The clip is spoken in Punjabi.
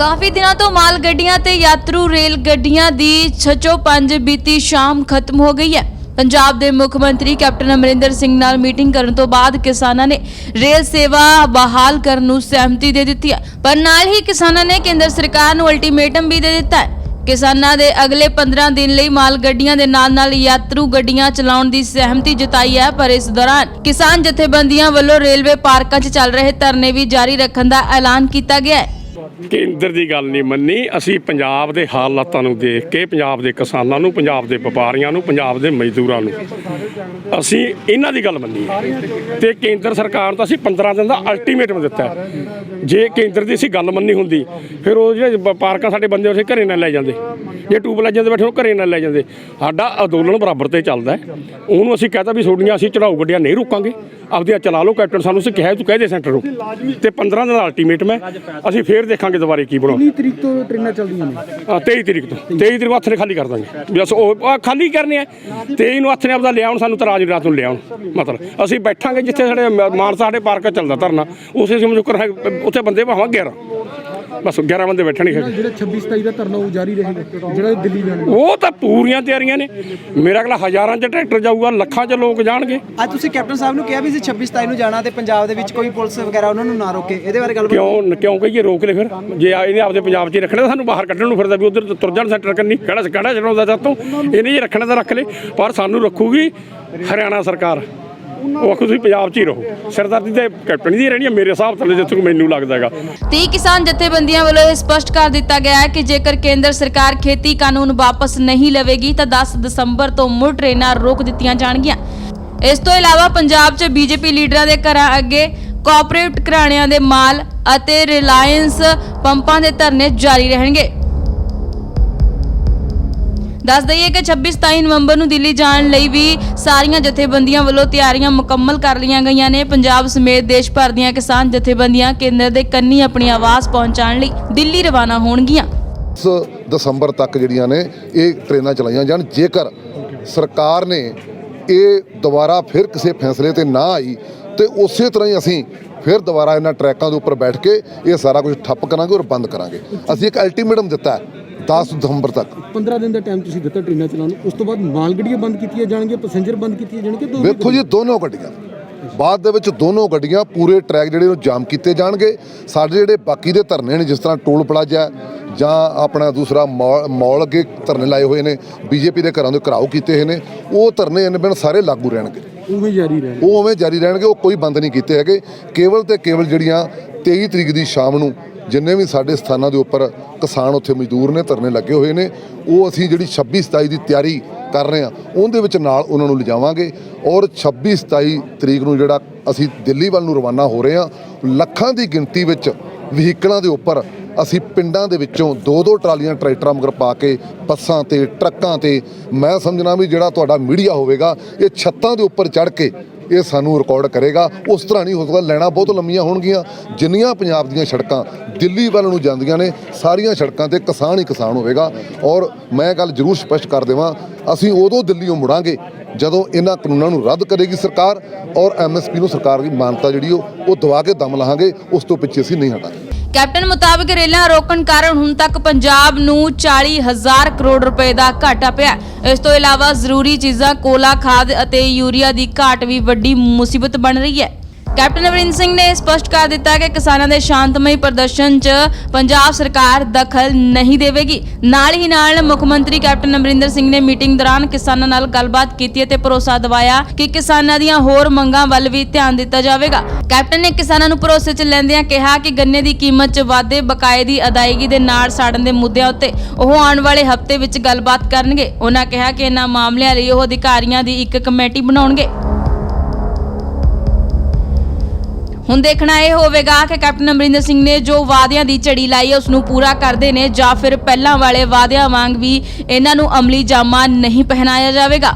ਕਾਫੀ ਦਿਨਾਂ ਤੋਂ ਮਾਲ ਗੱਡੀਆਂ ਤੇ ਯਾਤਰੂ ਰੇਲ ਗੱਡੀਆਂ ਦੀ ਛਚੋ ਪੰਜ ਬੀਤੀ ਸ਼ਾਮ ਖਤਮ ਹੋ ਗਈ ਹੈ। ਪੰਜਾਬ ਦੇ ਮੁੱਖ ਮੰਤਰੀ ਕੈਪਟਨ ਅਮਰਿੰਦਰ ਸਿੰਘ ਨਾਲ ਮੀਟਿੰਗ ਕਰਨ ਤੋਂ ਬਾਅਦ ਕਿਸਾਨਾਂ ਨੇ ਰੇਲ ਸੇਵਾ ਬਹਾਲ ਕਰਨ ਨੂੰ ਸਹਿਮਤੀ ਦੇ ਦਿੱਤੀ ਹੈ। ਪਰ ਨਾਲ ਹੀ ਕਿਸਾਨਾਂ ਨੇ ਕੇਂਦਰ ਸਰਕਾਰ ਨੂੰ ਅਲਟੀਮੇਟਮ ਵੀ ਦੇ ਦਿੱਤਾ ਹੈ। ਕਿਸਾਨਾਂ ਦੇ ਅਗਲੇ 15 ਦਿਨ ਲਈ ਮਾਲ ਗੱਡੀਆਂ ਦੇ ਨਾਲ-ਨਾਲ ਯਾਤਰੂ ਗੱਡੀਆਂ ਚਲਾਉਣ ਦੀ ਸਹਿਮਤੀ ਜਤਾਈ ਹੈ। ਪਰ ਇਸ ਦੌਰਾਨ ਕਿਸਾਨ ਜਥੇਬੰਦੀਆਂ ਵੱਲੋਂ ਰੇਲਵੇ ਪਾਰਕਾਂ 'ਚ ਚੱਲ ਰਹੇ ਧਰਨੇ ਵੀ ਜਾਰੀ ਰੱਖਣ ਦਾ ਐਲਾਨ ਕੀਤਾ ਗਿਆ ਹੈ। ਕੇਂਦਰ ਦੀ ਗੱਲ ਨਹੀਂ ਮੰਨੀ। ਅਸੀਂ ਪੰਜਾਬ ਦੇ ਹਾਲਾਤਾਂ ਨੂੰ ਦੇਖ ਕੇ, ਪੰਜਾਬ ਦੇ ਕਿਸਾਨਾਂ ਨੂੰ, ਪੰਜਾਬ ਦੇ ਵਪਾਰੀਆਂ ਨੂੰ, ਪੰਜਾਬ ਦੇ ਮਜ਼ਦੂਰਾਂ ਨੂੰ, ਅਸੀਂ ਇਹਨਾਂ ਦੀ ਗੱਲ ਮੰਨੀ ਹੈ। ਤੇ ਕੇਂਦਰ ਸਰਕਾਰ ਨੂੰ ਤਾਂ ਅਸੀਂ 15 ਦਿਨ ਦਾ ਅਲਟੀਮੇਟਮ ਦਿੱਤਾ ਜੇ ਕੇਂਦਰ ਦੀ ਅਸੀਂ ਗੱਲ ਮੰਨੀ ਹੁੰਦੀ, ਫਿਰ ਉਹ ਜਿਹੜੇ ਵਪਾਰਕਾਂ ਸਾਡੇ ਬੰਦੇ ਉਸੇ ਘਰੇ ਨਾ ਲੈ ਜਾਂਦੇ। ਜੇ ਟੂਬ ਲੈ ਜਾਂਦੇ ਬੈਠੇ, ਉਹ ਘਰੇ ਨਾ ਲੈ ਜਾਂਦੇ। ਸਾਡਾ ਅੰਦੋਲਨ ਬਰਾਬਰ ਤੇ ਚੱਲਦਾ ਉਹਨੂੰ ਅਸੀਂ ਕਹਤਾ ਵੀ ਤੁਹਾਡੀਆਂ ਅਸੀਂ ਚੜਾਊ ਗੱਡੀਆਂ ਨਹੀਂ ਰੋਕਾਂਗੇ। ਆਪਦੀਆਂ ਚਲਾ ਲਓ, ਕੈਪਟਨ ਸਾਨੂੰ ਅਸੀਂ ਕਿਹਾ, ਤੂੰ ਕਹਿ ਦੇ ਸੈਂਟਰ ਨੂੰ। ਤੇ 15 ਦਿਨ ਦਾ ਅਲਟੀਮੇਟਮ ਹੈ ਅਸੀਂ ਫੇਰ ਦੇਖਾਂਗੇ ਦੁਬਾਰੇ ਕੀ ਬਣਾਉਂਦੇ। 19 ਤਰੀਕ ਤੋਂ ਟ੍ਰੇਨਾਂ ਚੱਲਦੀਆਂ ਨੇ? ਆ 23 ਤਰੀਕ ਤੋਂ। 23 ਤਰੀਕ ਨੂੰ ਹੱਥ ਨੇ ਖਾਲੀ ਕਰ ਦਾਂਗੇ। ਬਸ ਉਹ ਆਹ ਖਾਲੀ ਕਰਨੇ ਆ। 23 ਨੂੰ ਹੱਥ ਨੇ ਆਪਦਾ ਲਿਆਉਣ ਸਾਨੂੰ ਤਰਾਜ ਰਾਤ ਨੂੰ ਲਿਆਉਣ। ਮਤਲਬ ਅਸੀਂ ਬੈਠਾਂਗੇ ਜਿੱਥੇ ਸਾਡੇ ਮ- ਮਾਨਸਾ ਸਾਡੇ ਪਾਰਕ 'ਚ ਚੱਲਦਾ ਧਰਨਾ। ਉਸੇ ਸਮਝ ਕਰ ਉੱਥੇ ਬੰਦੇ ਭਾਵਾਂ 11 ਬਸ 11 ਬੰਦੇ ਬੈਠਣਗੇ ਜਿਹੜਾ 26 27 ਦਾ ਧਰਨਾ ਉਹ ਜਾਰੀ ਰਹੇਗਾ ਜਿਹੜਾ ਦਿੱਲੀ ਜਾਣਾ ਉਹ ਤਾਂ ਪੂਰੀਆਂ ਤਿਆਰੀਆਂ ਨੇ। ਮੇਰਾ ਅਗਲਾ ਹਜ਼ਾਰਾਂ 'ਚ ਟਰੈਕਟਰ ਜਾਊਗਾ ਲੱਖਾਂ 'ਚ ਲੋਕ ਜਾਣਗੇ। ਅੱਜ ਤੁਸੀਂ ਕੈਪਟਨ ਸਾਹਿਬ ਨੂੰ ਕਿਹਾ ਵੀ ਅਸੀਂ 26 27 ਨੂੰ ਜਾਣਾ ਤੇ ਪੰਜਾਬ ਦੇ ਵਿੱਚ ਕੋਈ ਪੁਲਿਸ ਵਗੈਰਾ ਉਹਨਾਂ ਨੂੰ ਨਾ ਰੋਕੇ। ਇਹਦੇ ਬਾਰੇ ਗੱਲਬਾਤ ਕਿਉਂ ਕਿਉਂ ਕਹੀਏ ਰੋਕ ਲੈ ਫਿਰ। ਜੇ ਆ- ਇਹਨੇ ਆਪਦੇ ਪੰਜਾਬ 'ਚ ਹੀ ਰੱਖਣਾ ਤਾਂ ਸਾਨੂੰ ਬਾਹਰ ਕੱਢਣ ਨੂੰ ਫਿਰਦਾ ਵੀ ਉਧਰ ਤੁਰ ਜਾਣ ਸੈਂਟਰ ਕੰਨੀ। ਕਿਹੜਾ ਕਿਹੜਾ ਚੜਾਉਂਦਾ ਚਾਤੋਂ ਇਹਨੇ ਜੇ ਰੱਖਣਾ ਤਾਂ ਰੱਖ ਲੈ। ਪਰ ਸਾਨੂੰ ਰੱਖੂਗੀ ਹਰਿਆਣਾ ਸਰਕਾਰ। ਉਹ ਆਖੂ ਤੁਸੀਂ ਪੰਜਾਬ 'ਚ ਹੀ ਰਹੋ। ਸਰਦਾਰਦੀ ਤੇ ਕੈਪਟਨ ਦੀ ਰਹਿਣੀ ਹੈ ਮੇਰੇ ਹਿਸਾਬ ਨਾਲ ਜਿੱਥੇ ਤੱਕ ਮੈਨੂੰ ਲੱਗਦਾ ਹੈਗਾ। ਤੇ ਕਿਸਾਨ ਜਥੇਬੰਦੀਆਂ ਵੱਲੋਂ ਇਹ ਸਪਸ਼ਟ ਕਰ ਦਿੱਤਾ ਗਿਆ ਹੈ ਕਿ ਜੇਕਰ ਕੇਂਦਰ ਸਰਕਾਰ ਖੇਤੀ ਕਾਨੂੰਨ ਵਾਪਸ ਨਹੀਂ ਲਵੇਗੀ, ਤਾਂ 10 ਦਸੰਬਰ ਤੋਂ ਮੁੜ ਟ੍ਰੇਨਾਂ ਰੋਕ ਦਿੱਤੀਆਂ ਜਾਣਗੀਆਂ। ਇਸ ਤੋਂ ਇਲਾਵਾ ਪੰਜਾਬ 'ਚ ਬੀਜੇਪੀ ਲੀਡਰਾਂ ਦੇ ਘਰਾਂ ਅੱਗੇ ਕੋਆਪਰੇਟਿਵ ਘਰਾਣਿਆਂ ਦੇ ਮਾਲ ਅਤੇ ਰਿਲਾਇੰਸ ਪੰਪਾਂ ਦੇ ਧਰਨੇ ਜਾਰੀ ਰਹਿਣਗੇ। ਦੱਸ ਦਈਏ ਕਿ 26-27 ਨਵੰਬਰ ਨੂੰ ਦਿੱਲੀ ਜਾਣ ਲਈ ਵੀ ਸਾਰੀਆਂ ਜਥੇਬੰਦੀਆਂ ਵੱਲੋਂ ਤਿਆਰੀਆਂ ਮੁਕੰਮਲ ਕਰ ਲਈਆਂ ਗਈਆਂ ਨੇ। ਪੰਜਾਬ ਸਮੇਤ ਦੇਸ਼ ਭਰ ਦੀਆਂ ਕਿਸਾਨ ਜਥੇਬੰਦੀਆਂ ਕੇਂਦਰ ਦੇ ਕੰਨੀ ਆਪਣੀ ਆਵਾਜ਼ ਪਹੁੰਚਾਉਣ ਲਈ ਦਿੱਲੀ ਰਵਾਨਾ ਹੋਣਗੀਆਂ। 10 ਦਸੰਬਰ ਤੱਕ ਜਿਹੜੀਆਂ ਨੇ, ਇਹ ਟ੍ਰੇਨਾਂ ਚਲਾਈਆਂ ਜਾਣ। ਜੇਕਰ ਸਰਕਾਰ ਨੇ ਇਹ ਦੁਬਾਰਾ ਫਿਰ ਕਿਸੇ ਫੈਸਲੇ ਤੇ ਨਾ ਆਈ, ਤੇ ਉਸੇ ਤਰ੍ਹਾਂ ਹੀ ਅਸੀਂ ਫਿਰ ਦੁਬਾਰਾ ਇਹਨਾਂ ਟਰੈਕਾਂ ਦੇ ਉੱਪਰ ਬੈਠ ਕੇ ਇਹ ਸਾਰਾ ਕੁਝ ਠੱਪ ਕਰਾਂਗੇ ਔਰ ਬੰਦ ਕਰਾਂਗੇ। ਅਸੀਂ ਇੱਕ ਅਲਟੀਮੇਟਮ ਦਿੱਤਾ ਹੈ। 10 ਦਸੰਬਰ ਤੱਕ। 15 ਦਿਨ ਦਾ ਟਾਈਮ ਤੁਸੀਂ ਦਿੱਤਾ ਟ੍ਰੇਨਾਂ ਚਲਾਉਣ ਨੂੰ। ਉਸ ਤੋਂ ਬਾਅਦ ਮਾਲ ਗੱਡੀਆਂ ਬੰਦ ਕੀਤੀਆਂ ਜਾਣਗੀਆਂ ਪੈਸੇਂਜਰ ਬੰਦ ਕੀਤੀਆਂ ਜਾਣਗੀਆਂ ਵੇਖੋ ਜੀ ਦੋਨੋਂ ਗੱਡੀਆਂ। ਬਾਅਦ ਦੇ ਵਿੱਚ ਦੋਨੋਂ ਗੱਡੀਆਂ ਪੂਰੇ ਟਰੈਕ ਜਿਹੜੇ ਨੂੰ ਜਾਮ ਕੀਤੇ ਜਾਣਗੇ। ਸਾਡੇ ਜਿਹੜੇ ਬਾਕੀ ਦੇ ਧਰਨੇ ਨੇ ਜਿਸ ਤਰ੍ਹਾਂ ਟੋਲ ਪਲਾਜ਼ਾ ਜਾਂ ਆਪਣਾ ਦੂਸਰਾ ਮੌਲ ਅੱਗੇ ਧਰਨੇ ਲਾਏ ਹੋਏ ਨੇ ਬੀਜੇਪੀ ਦੇ ਘਰਾਂ ਦੇ ਘਰਾਓ ਕੀਤੇ ਹੋਏ ਨੇ ਉਹ ਧਰਨੇ ਇਹਨਾਂ ਬਿਨ ਸਾਰੇ ਲਾਗੂ ਰਹਿਣਗੇ। ਉਵੇਂ ਜਾਰੀ ਰਹਿਣ ਉਹ ਉਵੇਂ ਜਾਰੀ ਰਹਿਣਗੇ ਉਹ ਕੋਈ ਬੰਦ ਨਹੀਂ ਕੀਤੇ ਹੈਗੇ। ਕੇਵਲ ਤੇ ਕੇਵਲ ਜਿਹੜੀਆਂ 23 ਤਰੀਕ ਦੀ ਸ਼ਾਮ ਨੂੰ ਜਿੰਨੇ ਵੀ ਸਾਡੇ ਸਥਾਨਾਂ ਦੇ ਉੱਪਰ ਕਿਸਾਨ ਉੱਥੇ ਮਜ਼ਦੂਰ ਨੇ, ਧਰਨੇ ਲੱਗੇ ਹੋਏ ਨੇ, ਉਹ ਅਸੀਂ ਜਿਹੜੀ 26 27 ਦੀ ਤਿਆਰੀ ਕਰ ਰਹੇ ਹਾਂ, ਉਹਦੇ ਵਿੱਚ ਨਾਲ ਉਹਨਾਂ ਨੂੰ ਲਿਜਾਵਾਂਗੇ ਔਰ 26 27 ਤਰੀਕ ਨੂੰ ਜਿਹੜਾ ਅਸੀਂ ਦਿੱਲੀ ਵੱਲ ਨੂੰ ਰਵਾਨਾ ਹੋ ਰਹੇ ਹਾਂ, ਲੱਖਾਂ ਦੀ ਗਿਣਤੀ ਵਿੱਚ ਵਹੀਕਲਾਂ ਦੇ ਉੱਪਰ ਅਸੀਂ ਪਿੰਡਾਂ ਦੇ ਵਿੱਚੋਂ ਦੋ ਦੋ ਟਰਾਲੀਆਂ, ਟਰੈਕਟਰਾਂ ਮਗਰ ਪਾ ਕੇ ਬੱਸਾਂ ਤੇ, ਟਰੱਕਾਂ ਤੇ, ਮੈਂ ਸਮਝਣਾ ਵੀ ਜਿਹੜਾ ਤੁਹਾਡਾ ਮੀਡੀਆ ਹੋਵੇਗਾ, ਇਹ ਛੱਤਾਂ ਦੇ ਉੱਪਰ ਚੜ੍ਹ ਕੇ ਇਹ ਸਾਨੂੰ ਰਿਕਾਰਡ ਕਰੇਗਾ। ਉਸ ਤਰ੍ਹਾਂ ਨਹੀਂ, ਹੋ ਸਕਦਾ ਲੈਣਾ ਬਹੁਤ ਲੰਮੀਆਂ ਹੋਣਗੀਆਂ। ਜਿੰਨੀਆਂ ਪੰਜਾਬ ਦੀਆਂ ਸੜਕਾਂ ਦਿੱਲੀ ਵੱਲ ਨੂੰ ਜਾਂਦੀਆਂ ਨੇ, ਸਾਰੀਆਂ ਸੜਕਾਂ ਤੇ ਕਿਸਾਨ ਹੀ ਕਿਸਾਨ ਹੋਵੇਗਾ। ਔਰ ਮੈਂ ਗੱਲ ਜ਼ਰੂਰ ਸਪਸ਼ਟ ਕਰ ਦੇਵਾਂ, ਅਸੀਂ ਉਦੋਂ ਦਿੱਲੀੋਂ ਮੁੜਾਂਗੇ ਜਦੋਂ ਇਹਨਾਂ ਕਾਨੂੰਨਾਂ ਨੂੰ ਰੱਦ ਕਰੇਗੀ ਸਰਕਾਰ ਔਰ ਐਮਐਸਪੀ ਨੂੰ ਸਰਕਾਰ ਦੀ ਮਾਨਤਾ ਜਿਹੜੀ ਉਹ ਉਹ ਦਵਾ ਕੇ ਦਮ ਲਾਹਾਂਗੇ, ਉਸ ਤੋਂ ਪਿੱਛੇ ਅਸੀਂ ਨਹੀਂ ਹਟਾਂਗੇ। ਕੈਪਟਨ ਮੁਤਾਬਕ ਰੇਲਾਂ ਰੋਕਣ ਕਾਰਨ ਹੁਣ ਤੱਕ ਪੰਜਾਬ ਨੂੰ 40000 ਕਰੋੜ ਰੁਪਏ ਦਾ ਘਾਟਾ ਪਿਆ ਇਸ ਤੋਂ ਇਲਾਵਾ ਜ਼ਰੂਰੀ ਚੀਜ਼ਾਂ ਕੋਲਾ ਖਾਦ ਅਤੇ ਯੂਰੀਆ ਦੀ ਘਾਟ ਵੀ ਵੱਡੀ ਮੁਸੀਬਤ ਬਣ ਰਹੀ ਹੈ। ਕੈਪਟਨ ਅਮਰਿੰਦਰ ਸਿੰਘ ਨੇ ਸਪਸ਼ਟ ਕਰ ਦਿੱਤਾ ਕਿ ਕਿਸਾਨਾਂ ਦੇ ਸ਼ਾਂਤਮਈ ਪ੍ਰਦਰਸ਼ਨ 'ਚ ਪੰਜਾਬ ਸਰਕਾਰ ਦਖਲ ਨਹੀਂ ਦੇਵੇਗੀ। ਨਾਲ ਹੀ ਨਾਲ ਮੁੱਖ ਮੰਤਰੀ ਕੈਪਟਨ ਅਮਰਿੰਦਰ ਸਿੰਘ ਨੇ ਮੀਟਿੰਗ ਦੌਰਾਨ ਕਿਸਾਨਾਂ ਨਾਲ ਗੱਲਬਾਤ ਕੀਤੀ ਅਤੇ ਭਰੋਸਾ ਦਿਵਾਇਆ ਕਿ ਕਿਸਾਨਾਂ ਦੀਆਂ ਹੋਰ ਮੰਗਾਂ ਵੱਲ ਵੀ ਧਿਆਨ ਦਿੱਤਾ ਜਾਵੇਗਾ। ਕੈਪਟਨ ਨੇ ਕਿਸਾਨਾਂ ਨੂੰ ਭਰੋਸੇ 'ਚ ਲੈਂਦਿਆਂ ਕਿਹਾ ਕਿ ਗੰਨੇ ਦੀ ਕੀਮਤ 'ਚ ਵਾਧੇ ਬਕਾਏ ਦੀ ਅਦਾਇਗੀ ਦੇ ਨਾਲ ਸਾੜਨ ਦੇ ਮੁੱਦਿਆਂ ਉੱਤੇ ਉਹ ਆਉਣ ਵਾਲੇ ਹਫ਼ਤੇ ਵਿੱਚ ਗੱਲਬਾਤ ਕਰਨਗੇ। ਉਹਨਾਂ ਕਿਹਾ ਕਿ ਇਹਨਾਂ ਮਾਮਲਿਆਂ ਲਈ ਉਹ ਅਧਿਕਾਰੀਆਂ ਦੀ ਇੱਕ ਕਮੇਟੀ ਬਣਾਉਣਗੇ। ਹੁਣ ਦੇਖਣਾ ਇਹ ਹੋਵੇਗਾ ਕਿ ਕੈਪਟਨ ਅਮਰਿੰਦਰ ਸਿੰਘ ਨੇ ਜੋ ਵਾਅਦਿਆਂ ਦੀ ਝੜੀ ਲਾਈ ਹੈ, ਉਸ ਨੂੰ ਪੂਰਾ ਕਰਦੇ ਨੇ ਜਾਂ ਫਿਰ ਪਹਿਲਾਂ ਵਾਲੇ ਵਾਅਦਿਆਂ ਵਾਂਗ ਵੀ ਇਹਨਾਂ ਨੂੰ ਅਮਲੀ ਜਾਮਾ ਨਹੀਂ ਪਹਿਨਾਇਆ ਜਾਵੇਗਾ।